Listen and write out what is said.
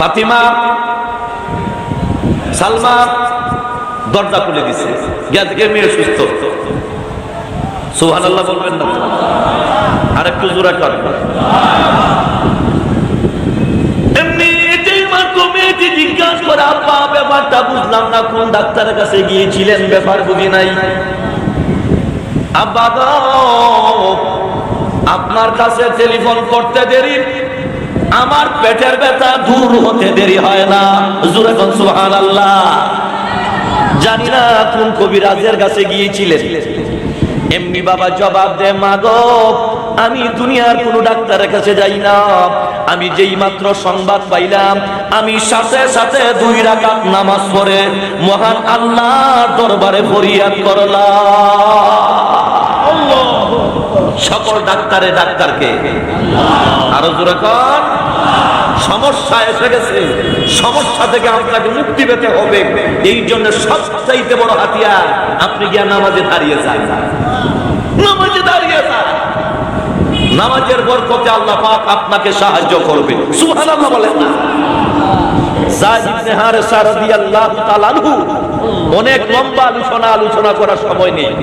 ফাতিমা, সালমা দরজা খুলে দিছে। গিয়া থেকে মেয়ে সুস্থ। সুহান আল্লাহ বলবেন না। আর একটু জোরে কর। জিজ্ঞাসা করে ব্যাপারটা বুঝলাম না ডাক্তারের কাছে গিয়েছিলেন? ব্যাপার নাই। আপনার কাছে টেলিফোন করতে দেরি। আমার পেটের ব্যথা দূর হতে দেরি হয় না। জুরে সুহান আল্লাহ জানি না কোন কবিরাজের কাছে গিয়েছিলেন। এমনি বাবা জবাব দে মা গো, আমি দুনিয়ার কোন ডাক্তারের কাছে যাই না। আমি যেই মাত্র সংবাদ পাইলাম, আমি সাথে সাথে দুই রাকাত নামাজ পড়ে মহান আল্লাহর দরবারে ফরিয়াদ করলাম। সকল ডাক্তারে ডাক্তারকে। আরও জোরে কর। সমস্যা এসে গেছে। সমস্যা থেকে আপনাকে মুক্তি পেতে হবে। এই জন্য সবচাইতে বড় হাতিয়ার আপনি গিয়া নামাজে দাঁড়িয়ে যান। নামাজে দাঁড়িয়ে যান। নামাজের বরকতে আল্লাহ পাক আপনাকে সাহায্য করবে। সুবহানাল্লাহ বলেন না। অনেক লম্বা আলোচনা আলোচনা করার সময় নেই।